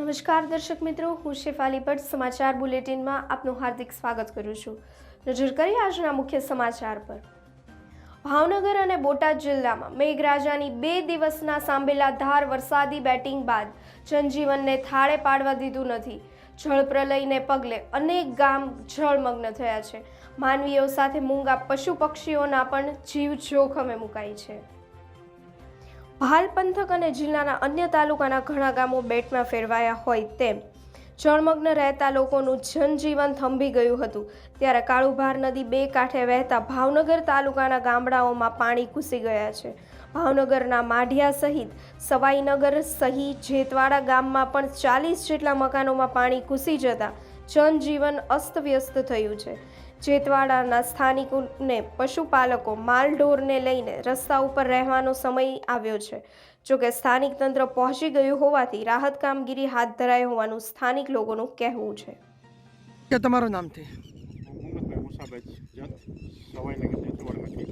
નમસ્કાર દર્શક મિત્રો, હું શેફાલી ભટ્ટ સમાચાર બુલેટિનમાં આપનું હાર્દિક સ્વાગત કરું છું. નજર કરીએ આજના મુખ્ય સમાચાર પર. ભાવનગર અને બોટાદ જિલ્લામાં મેઘરાજાની બે દિવસના સાંભેલા ધાર વરસાદી બેટિંગ બાદ જનજીવનને થાળે પાડવા દીધું નથી. જળ પ્રલયને પગલે અનેક ગામ જળમગ્ન થયા છે. માનવીઓ સાથે મૂંગા પશુ પક્ષીઓના પણ જીવ જોખમે મુકાઈ છે. ભાલ પંથક અને જિલ્લાના અન્ય તાલુકાના ઘણા ગામો બેટમાં ફેરવાયા હોય તેમ. જળમગ્ન રહેતા લોકોનું જનજીવન થંભી ગયું હતું. ત્યારે કાળુભાર નદી બે કાંઠે વહેતા ભાવનગર તાલુકાના ગામડાઓમાં પાણી ઘૂસી ગયા છે. ભાવનગરના માઢિયા સહિત સવાઈનગર સહી જેતવાડા ગામમાં પણ ચાલીસ જેટલા મકાનોમાં પાણી ઘૂસી જતા જનજીવન અસ્તવ્યસ્ત થયું છે. જેતવાડાના સ્થાનિકોને પશુપાલકો માલઢોરને લઈને રસ્તા ઉપર રહેવાનો સમય આવ્યો છે. જોકે સ્થાનિક તંત્ર પહોંચી ગયું હોવાથી રાહત કામગીરી હાથ ધરાઈ હોવાનું સ્થાનિક લોકોનું કહેવું છે. કે તમારું નામ છે જેતવાડમાંથી.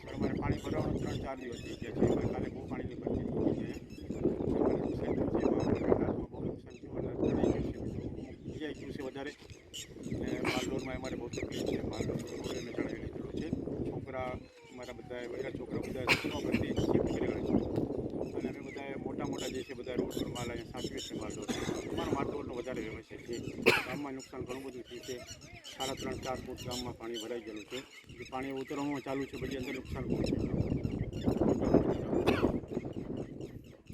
સર પાણી ભરાવાનું ત્રણ ચાર દિવસ થઈ ગયા છે. કાલે બહુ પાણીની પરિસ્થિતિ છે વધારે માલદોરમાં અમારે બહુ તકલીફ છે. માલદોર રોડને ચડાવેલી જરૂર છે. છોકરા અમારા બધા બધા છોકરા બધા પરથી શિફ્ટ કરેલા છે. અને અમે બધા મોટા મોટા જે છે, બધા રોડ પર માલ અહીંયા સાચવે છે માલદોર અમારો માલદોરનો વધારે વ્યવસાય છે. ગામમાં નુકસાન ઘણું બધું થયું છે. સાડા ત્રણ ચાર ફૂટ ગામમાં પાણી ભરાઈ ગયેલું છે. પાણી ઉતરવામાં ચાલુ છે, પછી અંદર નુકસાન બહુ છે.